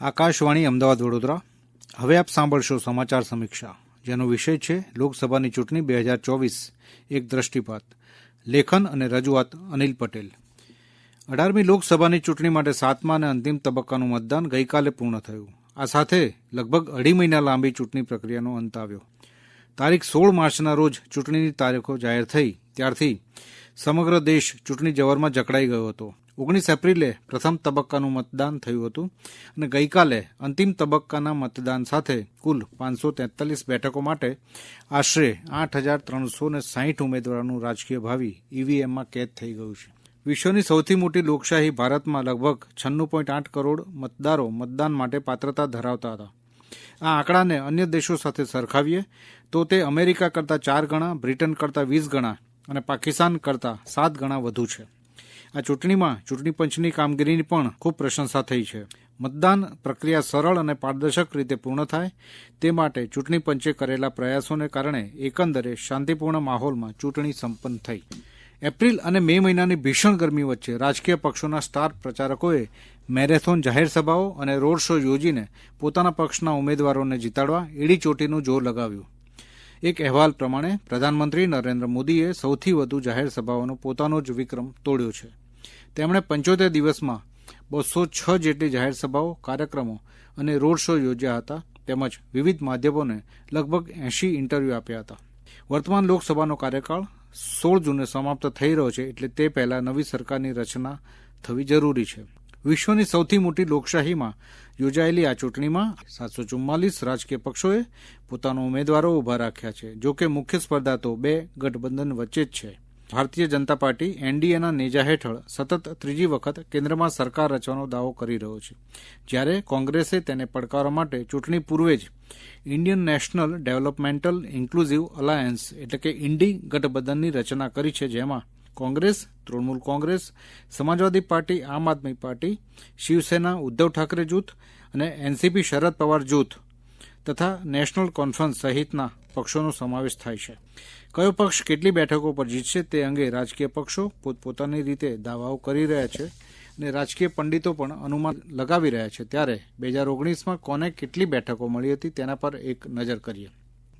આકાશવાણી અમદાવાદ વડોદરા. હવે આપ સાંભળશો સમાચાર સમીક્ષા, જેનો વિષય છે લોકસભાની ચૂંટણી બે હજાર ચોવીસ એક દ્રષ્ટિપાત. લેખન અને રજૂઆત અનિલ પટેલ. અઢારમી લોકસભાની ચૂંટણી માટે સાતમા અને અંતિમ તબક્કાનું મતદાન ગઈકાલે પૂર્ણ થયું. આ સાથે લગભગ અઢી મહિના લાંબી ચૂંટણી પ્રક્રિયાનો અંત આવ્યો. તારીખ સોળ માર્ચના રોજ ચૂંટણીની તારીખો જાહેર થઈ, ત્યારથી સમગ્ર દેશ ચૂંટણી જવરમાં જકડાઈ ગયો હતો. ઓગણીસ એપ્રિલે પ્રથમ તબક્કાનું મતદાન થયું હતું અને ગઈકાલે અંતિમ તબક્કાના મતદાન સાથે કુલ પાંચસો તેતાલીસ બેઠકો માટે આશરે આઠ હજાર ત્રણસો ને સાહીઠ ઉમેદવારોનું રાજકીય ભાવિ ઈવીએમમાં કેદ થઈ ગયું છે. વિશ્વની સૌથી મોટી લોકશાહી ભારતમાં લગભગ છન્નું પોઈન્ટ આઠ કરોડ મતદારો મતદાન માટે પાત્રતા ધરાવતા હતા. આ આંકડાને અન્ય દેશો સાથે સરખાવીએ તો તે અમેરિકા કરતાં ચાર ગણા, બ્રિટન કરતાં વીસ ગણા અને પાકિસ્તાન કરતાં સાત ગણા વધુ છે. આ ચૂંટણીમાં ચૂંટણી પંચની કામગીરીની પણ ખૂબ પ્રશંસા થઈ છે. મતદાન પ્રક્રિયા સરળ અને પારદર્શક રીતે પૂર્ણ થાય તે માટે ચૂંટણી પંચે કરેલા પ્રયાસોને કારણે એકંદરે શાંતિપૂર્ણ માહોલમાં ચૂંટણી સંપન્ન થઈ. એપ્રિલ અને મે મહિનાની ભીષણ ગરમી વચ્ચે રાજકીય પક્ષોના સ્ટાર પ્રચારકોએ મેરેથોન જાહેર સભાઓ અને રોડ શો યોજીને પોતાના પક્ષના ઉમેદવારોને જીતાડવા એડી ચોટીનું જોર લગાવ્યું. એક અહેવાલ પ્રમાણે પ્રધાનમંત્રી નરેન્દ્ર મોદીએ સૌથી વધુ જાહેર સભાઓનો પોતાનો જ વિક્રમ તોડ્યો છે. તેમણે પંચોતેર દિવસમાં બસો છ જેટલી જાહેર સભાઓ, કાર્યક્રમો અને રોડ શો યોજ્યા હતા. તેમજ વિવિધ માધ્યમોને લગભગ એંશી ઇન્ટરવ્યૂ આપ્યા હતા. વર્તમાન લોકસભાનો કાર્યકાળ સોળ જૂને સમાપ્ત થઈ રહ્યો છે એટલે તે પહેલા નવી સરકારની રચના થવી જરૂરી છે. વિશ્વની સૌથી મોટી લોકશાહીમાં યોજાયેલી આ ચૂંટણીમાં સાતસો ચુમ્માલીસ રાજકીય પક્ષોએ પોતાના ઉમેદવારો ઊભા રાખ્યા છે. જો કે મુખ્ય સ્પર્ધા તો બે ગઠબંધન વચ્ચે જ છે. ભારતીય જનતા પાર્ટી એનડીએના નેજા હેઠળ સતત ત્રીજી વખત કેન્દ્રમાં સરકાર રચવાનો દાવો કરી રહ્યો છે. જ્યારે કોંગ્રેસે તેને પડકારવા માટે ચૂંટણી પૂર્વે જ Indian National Developmental Inclusive Alliance એટલે કે ઇન્ડી ગઠબંધનની રચના કરી છે, જેમાં કોંગ્રેસ, તૃણમૂલ કોંગ્રેસ, સમાજવાદી પાર્ટી, આમ આદમી પાર્ટી, શિવસેના, ઉદ્ધવ ઠાકરે જૂથ અને એનસીપી શરદ પવાર જૂથ તથા નેશનલ કોન્ફરન્સ સહિતના પક્ષોનો સમાવેશ થાય છે. કયો પક્ષ કેટલી બેઠકો પર જીતશે તે અંગે રાજકીય પક્ષો પોતપોતાની રીતે દાવાઓ કરી રહ્યા છે અને રાજકીય પંડિતો પણ અનુમાન લગાવી રહ્યા છે. ત્યારે બે હજાર ઓગણીસમાં કોને કેટલી બેઠકો મળી હતી તેના પર એક નજર કરીએ.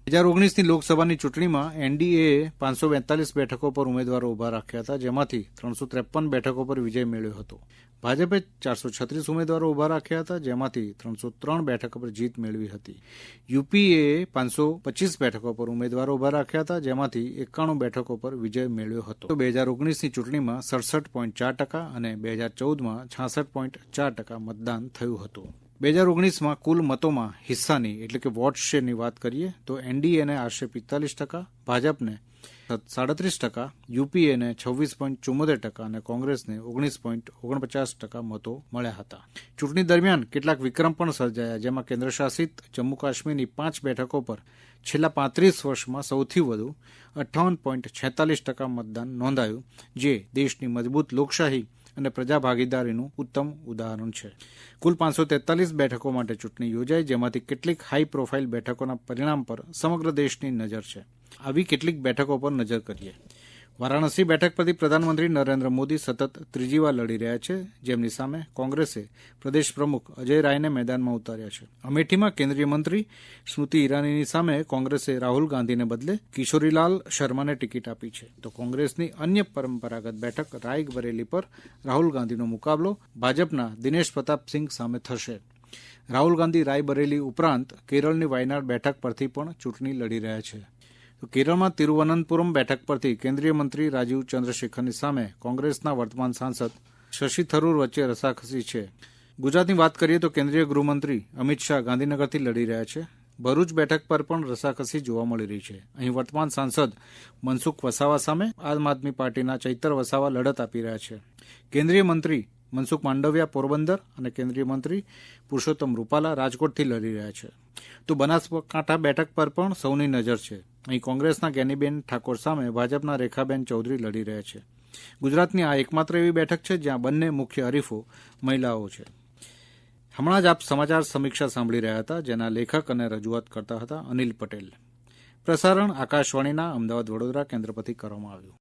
બે હજાર ઓગણીસની લોકસભાની ચૂંટણીમાં એનડીએ પાંચસો બેતાલીસ બેઠકો પર ઉમેદવારો ઊભા રાખ્યા હતા, જેમાંથી ત્રણસો ત્રેપન બેઠકો પર વિજય મેળવ્યો હતો. ભાજપે ચારસો છત્રીસ ઉમેદવારો ઊભા રાખ્યા હતા, જેમાંથી ત્રણસો ત્રણ બેઠકો પર જીત મેળવી હતી. યુપીએ પાંચસો પચીસ બેઠકો પર ઉમેદવારો ઊભા રાખ્યા હતા, જેમાંથી એકાણું બેઠકો પર વિજય મેળવ્યો હતો. બે હજાર ઓગણીસની ચૂંટણીમાં સડસઠ પોઈન્ટ ચાર ટકા અને બે હજાર ચૌદમાં છાસઠ પોઈન્ટ ચાર ટકા મતદાન થયું હતું. બે હજાર ઓગણીસમાં કુલ મતોમાં હિસ્સાની, એટલે કે વોટ શેરની વાત કરીએ, તો એનડીએને આશરે પિસ્તાલીસ ટકા, ભાજપને સાડત્રીસ ટકા, યુપીએને છવ્વીસ પોઈન્ટ ચુમ્મોતેર ટકા અને કોંગ્રેસને ઓગણીસ પોઈન્ટ ઓગણપચાસ ટકા મતો મળ્યા હતા. ચૂંટણી દરમિયાન કેટલાક વિક્રમ પણ સર્જાયા, જેમાં કેન્દ્રશાસિત જમ્મુ કાશ્મીરની પાંચ બેઠકો પર છેલ્લા પાંત્રીસ વર્ષમાં સૌથી વધુ અઠ્ઠાવન પોઈન્ટ છેતાલીસ ટકા મતદાન નોંધાયું, જે દેશની મજબૂત લોકશાહી અને પ્રજા ભાગીદારીનું ઉત્તમ ઉદાહરણ છે. કુલ પાંચસો તેતાલીસ બેઠકો માટે ચૂંટણી યોજાઈ, જેમાંથી કેટલીક હાઈ પ્રોફાઇલ બેઠકોના પરિણામ પર સમગ્ર દેશની નજર છે. આવી કેટલીક બેઠકો પર નજર કરીએ. વારાણસી બેઠક પરથી પ્રધાનમંત્રી નરેન્દ્ર મોદી સતત ત્રીજી વાર લડી રહ્યા છે. જેમની સામે કોંગ્રેસે પ્રદેશ પ્રમુખ અજય રાયને મેદાનમાં ઉતાર્યા છે. અમેઠીમાં કેન્દ્રીય મંત્રી સ્મૃતિ ઈરાનીની સામે કોંગ્રેસે રાહુલ ગાંધીને બદલે કિશોરીલાલ શર્માને ટિકિટ આપી છે. તો કોંગ્રેસની અન્ય પરંપરાગત બેઠક રાયબરેલી પર રાહુલ ગાંધીનો મુકાબલો ભાજપના દિનેશ પ્રતાપસિંહ સામે થશે. રાહુલ ગાંધી રાયબરેલી ઉપરાંત કેરળની વાયનાડ બેઠક પરથી પણ ચૂંટણી લડી રહ્યા છે. તો કેરળમાં તિરુવનંતપુરમ બેઠક પરથી કેન્દ્રીય મંત્રી રાજીવ ચંદ્રશેખરની સામે કોંગ્રેસના વર્તમાન સાંસદ શશી થરૂર વચ્ચે રસાખસી છે. ગુજરાતની વાત કરીએ તો કેન્દ્રીય ગૃહમંત્રી અમિત શાહ ગાંધીનગરથી લડી રહ્યા છે. ભરૂચ બેઠક પર પણ રસાકસી જોવા મળી રહી છે. અહીં વર્તમાન સાંસદ મનસુખ વસાવા સામે આમ આદમી પાર્ટીના ચૈતર વસાવા લડત આપી રહ્યા છે. કેન્દ્રીય મંત્રી મનસુખ માંડવિયા પોરબંદર અને કેન્દ્રીય મંત્રી પુરુષોત્તમ રૂપાલા રાજકોટથી લડી રહ્યા છે. તો બનાસકાંઠા બેઠક પર પણ સૌની નજર છે. અહીં કોંગ્રેસના ગેનીબેન ઠાકોર સામે ભાજપના રેખાબેન ચૌધરી લડી રહ્યા છે. ગુજરાતની આ એકમાત્ર એવી બેઠક છે જ્યાં બંને મુખ્ય હરીફો મહિલાઓ છે. હમણાં જ આપ સમાચાર સમીક્ષા સાંભળી રહ્યા હતા, જેના લેખક અને રજૂઆત કરતા હતા અનિલ પટેલ. પ્રસારણ આકાશવાણીના અમદાવાદ વડોદરા કેન્દ્ર પરથી કરવામાં આવ્યું.